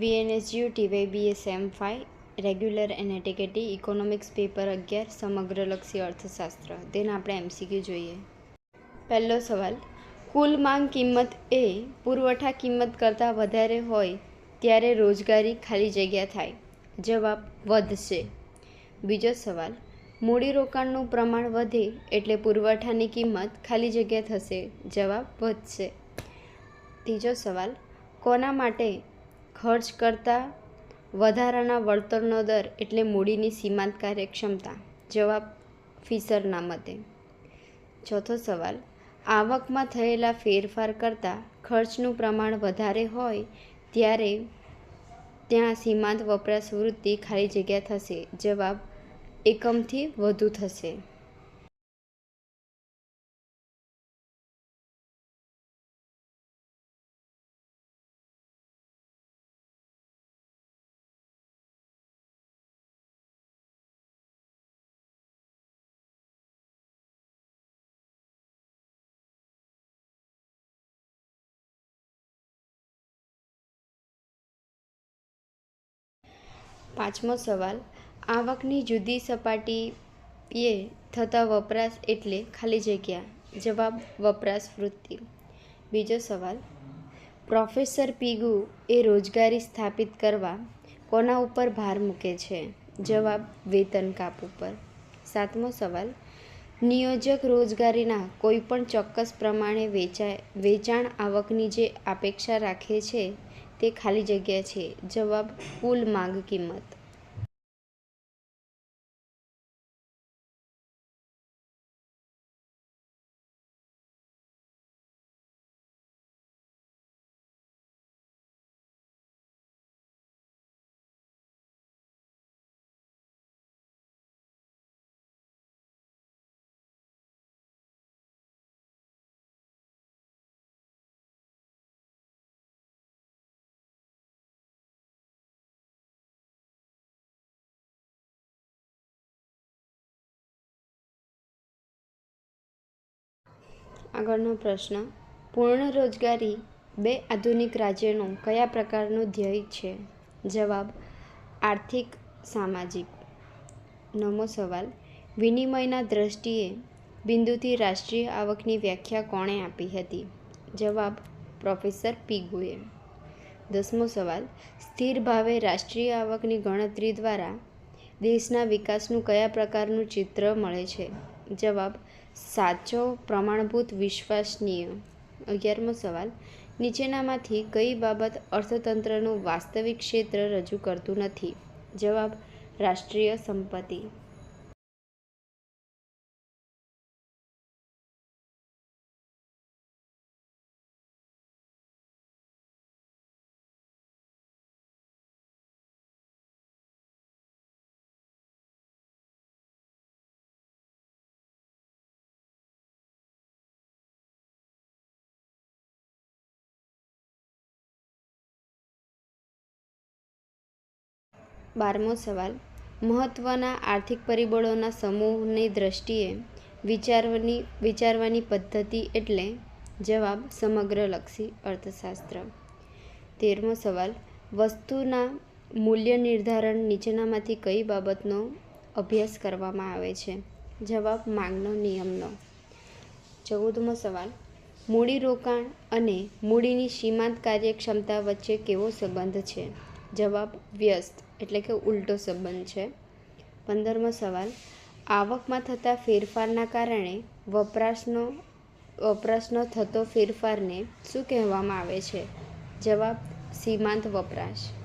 VNSU TYBA sem five regular and ATKT economics paper અગિયાર સમગ્રલક્ષી અર્થશાસ્ત્ર. તેના આપણે એમસીક્યુ જોઈએ. પહેલો સવાલ, કુલ માંગ કિંમત એ પુરવઠા કિંમત કરતાં વધારે હોય ત્યારે રોજગારી ખાલી જગ્યા થાય? જવાબ, વધશે. બીજો સવાલ મૂડીરોકાણનું પ્રમાણ વધે એટલે પુરવઠાની કિંમત ખાલી જગ્યા થશે? જવાબ, વધશે. ત્રીજો સવાલ, કોના માટે ખર્ચ કરતાં વધારાના વળતરનો દર એટલે મૂડીની સીમાંત કાર્યક્ષમતા, જવાબ ફિસરના મતે. ચોથો સવાલ, આવકમાં થયેલા ફેરફાર કરતાં ખર્ચનું પ્રમાણ વધારે હોય ત્યારે ત્યાં સીમાંત વપરાશ વૃત્તિ ખાલી જગ્યા થશે, જવાબ એકમથી વધુ થશે. પાંચમો સવાલ, આવકની જુદી સપાટીએ થતા વપરાશ એટલે ખાલી જગ્યા? જવાબ, વપરાશ વૃત્તિ. બીજો સવાલ, પ્રોફેસર પીગુ એ રોજગારી સ્થાપિત કરવા કોના ઉપર ભાર મૂકે છે? જવાબ, વેતન કાપ ઉપર. સાતમો સવાલ, નિયોજક રોજગારીના કોઈપણ ચોક્કસ પ્રમાણે વેચાય, વેચાણ આવકની જે અપેક્ષા રાખે છે તે ખાલી જગ્યા છે. જવાબ કુલ માંગ કિંમત. આગળનો પ્રશ્ન. પૂર્ણ રોજગારી બે આધુનિક રાજ્યનો કયા પ્રકારનો ધ્યેય છે? જવાબ, આર્થિક, સામાજિક. નવમો સવાલ. વિનિમયના દ્રષ્ટિએ બિંદુથી રાષ્ટ્રીય આવકની વ્યાખ્યા કોણે આપી હતી? જવાબ, પ્રોફેસર પીગુએ. દસમો સવાલ. સ્થિર ભાવે રાષ્ટ્રીય આવકની ગણતરી દ્વારા દેશના વિકાસનું કયા પ્રકારનું ચિત્ર મળે છે? જવાબ સાચો, પ્રમાણભૂત, વિશ્વસનીય? અગિયારમો સવાલ. નીચેનામાંથી કઈ બાબત અર્થતંત્રનું વાસ્તવિક ક્ષેત્ર રજૂ કરતું નથી? જવાબ, રાષ્ટ્રીય સંપત્તિ. બારમો સવાલ. મહત્ત્વના આર્થિક પરિબળોના સમૂહની દ્રષ્ટિએ વિચારવાની વિચારવાની પદ્ધતિ એટલે જવાબ સમગ્રલક્ષી અર્થશાસ્ત્ર. તેરમો સવાલ. વસ્તુના મૂલ્ય નિર્ધારણ નીચેનામાંથી કઈ બાબતનો અભ્યાસ કરવામાં આવે છે? જવાબ માંગનો નિયમનો. ચૌદમો સવાલ. મૂડી રોકાણ અને મૂડીની સીમાંત કાર્યક્ષમતા વચ્ચે કેવો સંબંધ છે? જવાબ વ્યસ્ત, એટલે કે ઉલટો સંબંધ છે. પંદરમો સવાલ, આવકમાં થતા ફેરફારના કારણે વપરાશનો વપરાશનો થતો ફેરફારને શું કહેવામાં આવે છે? જવાબ, સીમાંત વપરાશ.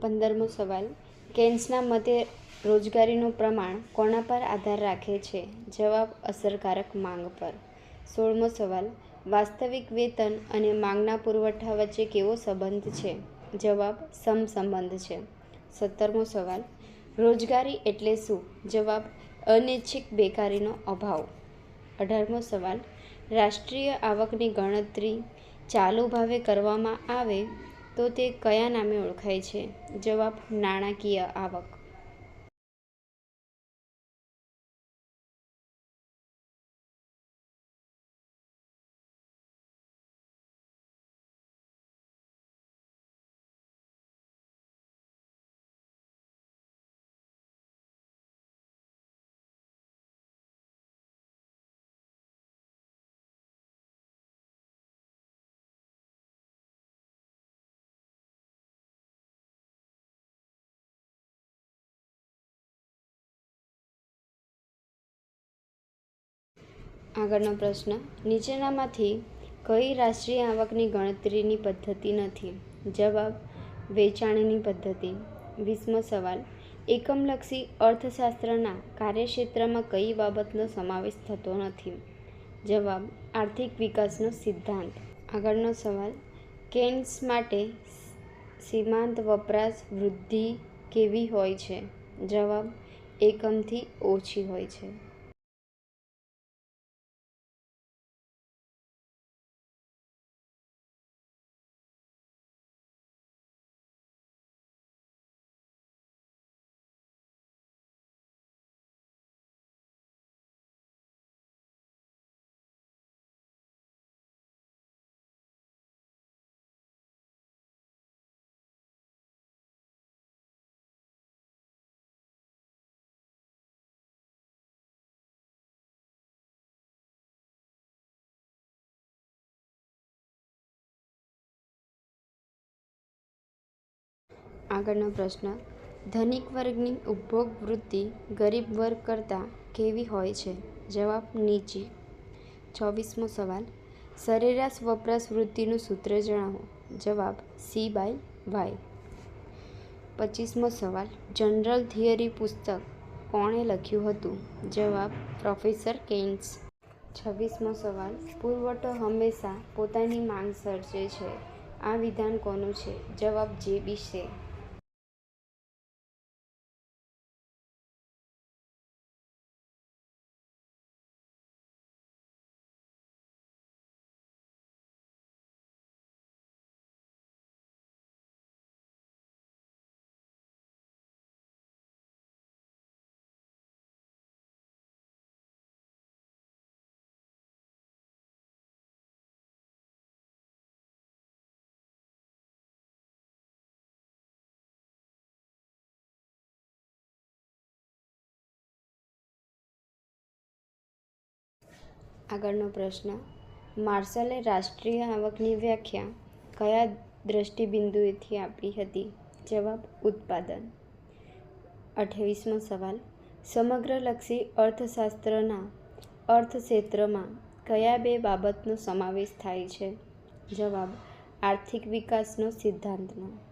પંદરમો સવાલ. કેન્સના મતે રોજગારીનું પ્રમાણ કોના પર આધાર રાખે છે? જવાબ, અસરકારક માંગ પર. સોળમો સવાલ, વાસ્તવિક વેતન અને માંગના પુરવઠા વચ્ચે કેવો સંબંધ છે? જવાબ, સમસંબંધ છે. સત્તરમો સવાલ, રોજગારી એટલે શું? જવાબ, અનૈચ્છિક બેકારીનો અભાવ. અઢારમો સવાલ, રાષ્ટ્રીય આવકની ગણતરી ચાલુ ભાવે કરવામાં આવે તો તે કયા નામે ઓળખાય છે? જવાબ નાણાકીય આવક. આગળનો પ્રશ્ન. નીચેનામાંથી કઈ રાષ્ટ્રીય આવકની ગણતરીની પદ્ધતિ નથી? જવાબ, વેચાણની પદ્ધતિ. વીસમો સવાલ. એકમલક્ષી અર્થશાસ્ત્રના કાર્યક્ષેત્રમાં કઈ બાબતનો સમાવેશ થતો નથી? જવાબ, આર્થિક વિકાસનો સિદ્ધાંત. આગળનો સવાલ. કેન્સ માટે સીમાંત વપરાશ વૃદ્ધિ કેવી હોય છે? જવાબ, એકમથી ઓછી હોય છે. આગળનો પ્રશ્ન. ધનિક વર્ગની ઉપભોગ વૃત્તિ ગરીબ વર્ગ કરતાં કેવી હોય છે? જવાબ નીચી. છવ્વીસમો સવાલ. સરેરાશ વપરાશ વૃત્તિનું સૂત્ર જણાવો. જવાબ સી બાય વાય પચીસમો સવાલ. જનરલ થિયરી પુસ્તક કોણે લખ્યું હતું? જવાબ પ્રોફેસર કેન્સ છવ્વીસમો સવાલ. પુરવઠો હંમેશા પોતાની માંગ સર્જે છે. આ વિધાન કોનું છે? જવાબ જે બી છે આગળનો પ્રશ્ન. માર્શલે રાષ્ટ્રીય આવકની વ્યાખ્યા કયા દ્રષ્ટિબિંદુએથી આપી હતી? જવાબ, ઉત્પાદન. અઠ્યાવીસમો સવાલ. સમગ્રલક્ષી અર્થશાસ્ત્રના અર્થક્ષેત્રમાં કયા બે બાબતનો સમાવેશ થાય છે? જવાબ, આર્થિક વિકાસનો સિદ્ધાંતનો.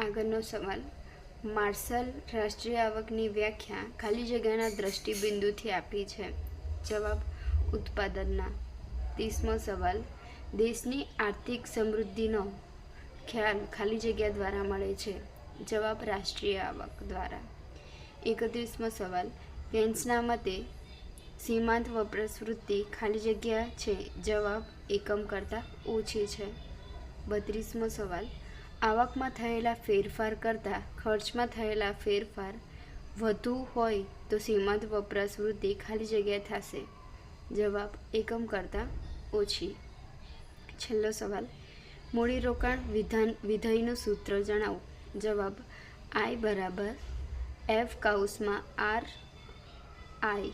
આગળનો સવાલ. માર્શલ રાષ્ટ્રીય આવકની વ્યાખ્યા ખાલી જગ્યાના દ્રષ્ટિબિંદુથી આપી છે. જવાબ, ઉત્પાદનના. ત્રીસમો સવાલ, દેશની આર્થિક સમૃદ્ધિનો ખ્યાલ ખાલી જગ્યા દ્વારા મળે છે. જવાબ, રાષ્ટ્રીય આવક દ્વારા. એકત્રીસમો સવાલ કેન્સના મતે સીમાંત વપરાશ વૃત્તિ ખાલી જગ્યા છે. જવાબ, એકમ કરતાં ઓછી છે. બત્રીસમો સવાલ આવકમાં થયેલા ફેરફાર કરતાં ખર્ચમાં થયેલા ફેરફાર વધુ હોય તો સીમાંત વપરાશ વૃદ્ધિ ખાલી જગ્યા થશે. જવાબ એકમ કરતાં ઓછી. છેલ્લો સવાલ. મૂડીરોકાણ વિધાન વિધેયનું સૂત્ર જણાવો. જવાબ આઈ બરાબર એફ કાઉસમાં આર આઈ